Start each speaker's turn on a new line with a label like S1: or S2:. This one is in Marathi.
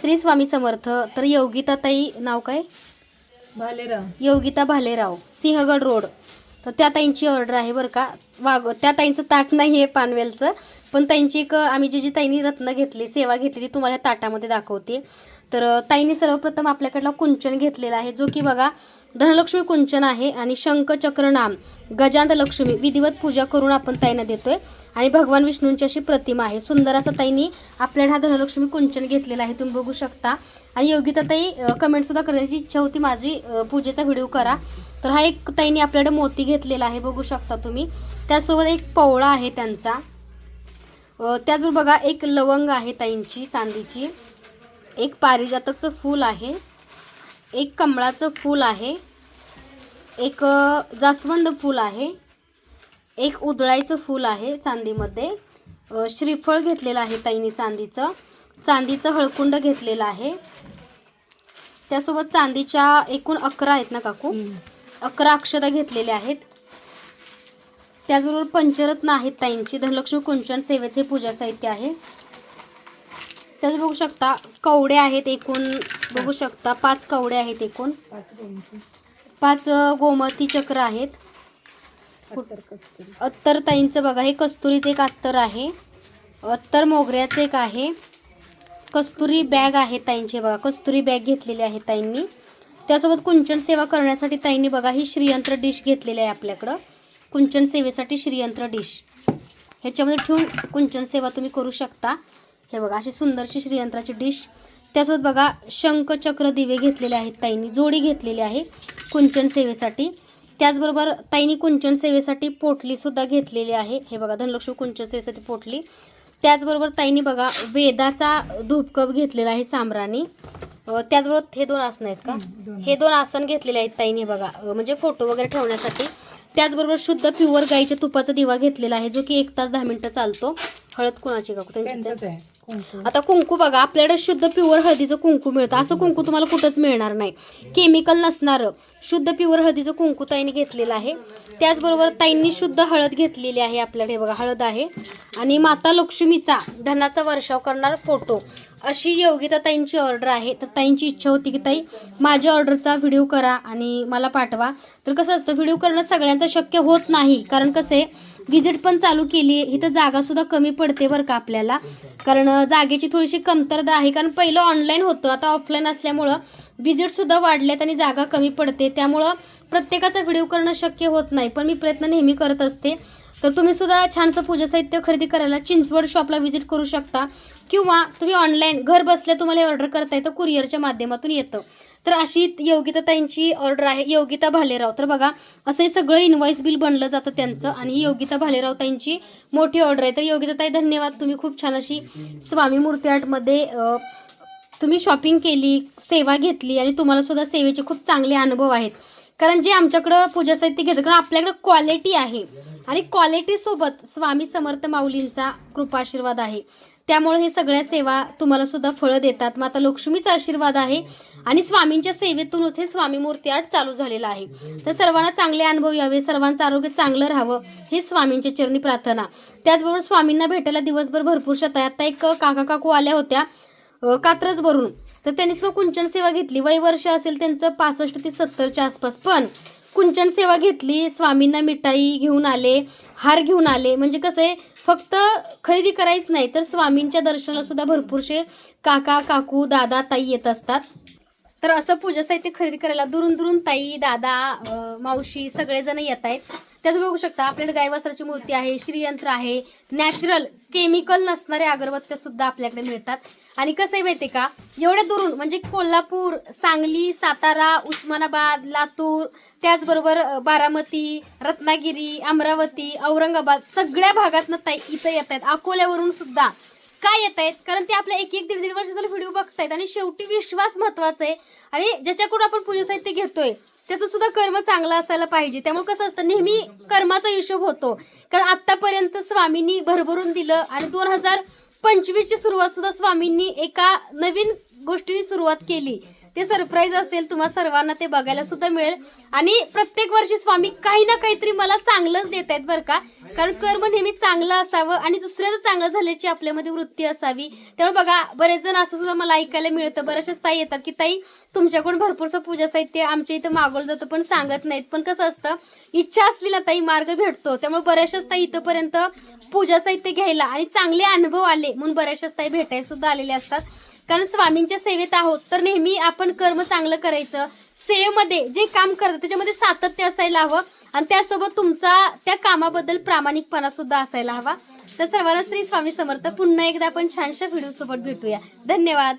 S1: श्री स्वामी समर्थ तर योगिता ताई नाव काय?
S2: भालेराव.
S1: योगिता भालेराव सिंहगड रोड. तर त्या ताईंची ऑर्डर आहे बरं का. वाग त्या ताईंचं ताट नाही आहे पानवेलचं पण ताईंची एक आम्ही जी जी ताईंनी रत्न घेतली सेवा घेतली ती तुम्हाला ताटामध्ये दाखवते. तर ताईंनी सर्वप्रथम आपल्याकडला कुंचन घेतलेला आहे जो की बघा धनलक्ष्मी कुंचन आहे आणि शंख चक्रनाम गजांत लक्ष्मी विधिवत पूजा करून आपण ताईंना देतोय. आणि भगवान विष्णूंची अशी प्रतिमा आहे. सुंदर असं ताईंनी आपल्याला हा धनलक्ष्मी कुंचन घेतलेला आहे. तुम्ही बघू शकता. आणि योगिता ताई कमेंट सुद्धा करण्याची इच्छा होती. माझी पूजेचा व्हिडिओ करा. तर हा एक ताईंनी आपल्याकडे मोती घेतलेला आहे. बघू शकता तुम्ही. त्यासोबत एक पवळा आहे त्यांचा. त्याचबरोबर बघा एक लवंग आहे ताईंची चांदीची. एक पारिजातकचं फूल आहे. एक कमळाचं फूल आहे. एक जास्वंद फूल आहे. एक उधळायचं फूल आहे चांदीमध्ये. श्रीफळ घेतलेलं आहे ताईंनी चांदीचं. चांदीचं हळकुंड घेतलेलं आहे. त्यासोबत चांदीच्या एकूण अकरा आहेत ना काकू? अकरा अक्षता घेतलेल्या आहेत. त्याचबरोबर पंचरत्न आहेत ताईंची. धनलक्ष्मी कुंचन सेवेचे पूजा साहित्य आहे. त्याच बघू शकता कवडे आहेत एकूण. बघू शकता पाच कवडे आहेत एकूण.
S2: पाच
S1: गोमती चक्र आहेत.
S2: अत्तर
S1: ताईंचं बघा हे कस्तुरीचं एक अत्तर आहे. अत्तर मोगऱ्याचं एक आहे. कस्तुरी बॅग आहे ताईंची बघा कस्तुरी बॅग घेतलेली आहे ताईंनी. त्यासोबत कुंचन सेवा करण्यासाठी ताईंनी बघा ही श्रीयंत्र डिश घेतलेली आहे आपल्याकडं. कुंचन सेवेसाठी श्रीयंत्र डिश. ह्याच्यामध्ये ठेवून कुंचन सेवा तुम्ही करू शकता. हे बघा अशी सुंदरशी श्रीयंत्राची डिश त्यासोबत बघा शंख चक्र दिवे घेतलेले आहेत ताईंनी जोडी घेतलेली आहे कुंचन सेवेसाठी. त्याचबरोबर ताईंनी कुंचन सेवेसाठी पोटली सुद्धा घेतलेली आहे. हे बघा धनलक्ष्मी कुंचन सेवेसाठी पोटली. त्याचबरोबर ताईंनी बघा वेदाचा धूपकप घेतलेला आहे सामरानी. त्याचबरोबर हे दोन आसन आहेत का. हे दोन आसन घेतलेले आहेत ताईंनी बघा म्हणजे फोटो वगैरे ठेवण्यासाठी. त्याचबरोबर शुद्ध प्युअर गाईच्या तुपाचा दिवा घेतलेला आहे जो की एक तास दहा मिनिटं चालतो. हळद कुणाची का त्यांचीच आता कुंकू बघा आपल्याकडे शुद्ध प्युअर हळदीचं कुंकू मिळतं. असं कुंकू तुम्हाला कुठंच मिळणार नाही. केमिकल नसणारं. शुद्ध प्युअर हळदीचं कुंकू ताईंनी घेतलेलं आहे. त्याचबरोबर ताईंनी शुद्ध हळद घेतलेली आहे आपल्याकडे. बघा हळद आहे. आणि माता लक्ष्मीचा धनाचा वर्षाव करणार फोटो अशी योगिता ताईंची ऑर्डर आहे. तर ताईंची इच्छा होती की ताई माझ्या ऑर्डरचा व्हिडिओ करा आणि मला पाठवा. तर कसं असतं व्हिडिओ करणं सगळ्यांचं शक्य होत नाही. कारण कसं आहे विजिट पण चालू केली आहे इथं जागा सुद्धा कमी पडते बरं का आपल्याला. कारण जागेची थोडीशी कमतरता आहे. कारण पहिलं ऑनलाईन होतं. आता ऑफलाईन असल्यामुळं विजिट सुद्धा वाढल्यात आणि जागा कमी पडते. त्यामुळं प्रत्येकाचा व्हिडिओ करणं शक्य होत नाही. पण मी प्रयत्न नेहमी करत असते. तर तुम्ही सुद्धा छानसं पूजा साहित्य खरेदी करायला चिंचवड शॉपला व्हिजिट करू शकता. किंवा तुम्ही ऑनलाईन घर बसल्या तुम्हाला हे ऑर्डर करता येतं कुरिअरच्या माध्यमातून येतं. तर अशी योगिता ताईंची ऑर्डर आहे. योगिता भालेराव. तर बघा असं हे सगळं इन्व्हॉइस बिल बनलं जातं त्यांचं आणि ही योगिता भालेराव ताईंची मोठी ऑर्डर आहे. तर योगिता ताई धन्यवाद. तुम्ही खूप छान अशी स्वामी मूर्ती आर्टमध्ये तुम्ही शॉपिंग केली सेवा घेतली आणि तुम्हाला सुद्धा सेवेचे खूप चांगले अनुभव आहेत. कारण जे आमच्याकडं पूजा साहित्य घेतं कारण आपल्याकडं क्वालिटी आहे. आणि क्वालिटीसोबत स्वामी समर्थ माऊलींचा कृपाशीर्वाद आहे. त्यामुळे हे सगळ्या सेवा तुम्हाला सुद्धा फळं देतात. माता लक्ष्मीचा आशीर्वाद आहे. आणि स्वामींच्या सेवेतूनच हे स्वामी मूर्ती आर्ट चालू झालेलं आहे. तर सर्वांना चांगले अनुभव यावे सर्वांचं आरोग्य चांगलं राहावं ही स्वामींच्या चरणी प्रार्थना. त्याचबरोबर स्वामींना भेटायला दिवसभर भरपूरशा तयार आता एक काका काकू आल्या होत्या कात्रजवरून. तर त्यांनी सुद्धा कुंचन सेवा घेतली. वय वर्ष असेल त्यांचं पासष्ट ते सत्तरच्या आसपास. पण कुंचन सेवा घेतली स्वामींना मिठाई घेऊन आले हार घेऊन आले. म्हणजे कसं आहे फक्त खरेदी करायच नाही तर स्वामींच्या दर्शनाला सुद्धा भरपूरसे काका काकू दादा ताई येत असतात. तर असं पूजा साहित्य खरेदी करायला दुरून दुरून ताई दादा मावशी सगळेजण येत आहेत. त्याच बघू शकता आपल्याकडे गायवासराची मूर्ती आहे श्रीयंत्र आहे नॅचरल केमिकल नसणाऱ्या अगरबत्त्या सुद्धा आपल्याकडे मिळतात. आणि कसं आहे माहिती का एवढ्या दुरून म्हणजे कोल्हापूर सांगली सातारा उस्मानाबाद लातूर त्याचबरोबर बारामती रत्नागिरी अमरावती औरंगाबाद सगळ्या भागातनं ताई इथं येत आहेत. अकोल्यावरून सुद्धा काय येत आहेत? कारण ते आपल्या एक एक दीड दीड वर्ष झाले व्हिडिओ आणि शेवटी विश्वास महत्त्वाचा आहे. आणि ज्याच्याकडून आपण पूजा साहित्य घेतोय त्याचं सुद्धा कर्म चांगलं असायला पाहिजे. त्यामुळे कसं असतं नेहमी कर्माचा हिशोब होतो. कारण आतापर्यंत स्वामींनी भरभरून दिलं आणि दोन हजार पंचवीसची सुरुवात सुद्धा स्वामींनी एका नवीन गोष्टीने सुरुवात केली. ते सरप्राईज असेल तुम्हा सर्वांना ते बघायला सुद्धा मिळेल. आणि प्रत्येक वर्षी स्वामी काही ना काहीतरी मला चांगलंच देत आहेत बरं का. कारण कर्म नेहमी चांगलं असावं आणि दुसऱ्याचं चांगलं झाल्याची आपल्यामध्ये वृत्ती असावी. त्यामुळे बघा बरेच जण असं सुद्धा मला ऐकायला मिळतं. बऱ्याचशाच ताई येतात की ताई तुमच्याकडून भरपूरसं पूजा साहित्य आमच्या इथं मागवलं जातं पण सांगत नाहीत. पण कसं असतं इच्छा असली ना ताई मार्ग भेटतो. त्यामुळे बऱ्याचशाच ताई इथंपर्यंत पूजा साहित्य घ्यायला आणि चांगले अनुभव आले म्हणून बऱ्याचशाच ताई भेटायला सुद्धा आलेले असतात. कारण स्वामींच्या सेवेत आहोत तर नेहमी आपण कर्म चांगलं करायचं. सेवेमध्ये जे काम करतं त्याच्यामध्ये सातत्य असायला हवं. आणि त्यासोबत तुमचा त्या कामाबद्दल प्रामाणिकपणा सुद्धा असायला हवा. तर सर्वांना श्री स्वामी समर्थ. पुन्हा एकदा आपण छानशा व्हिडिओ सोबत भेटूया. धन्यवाद.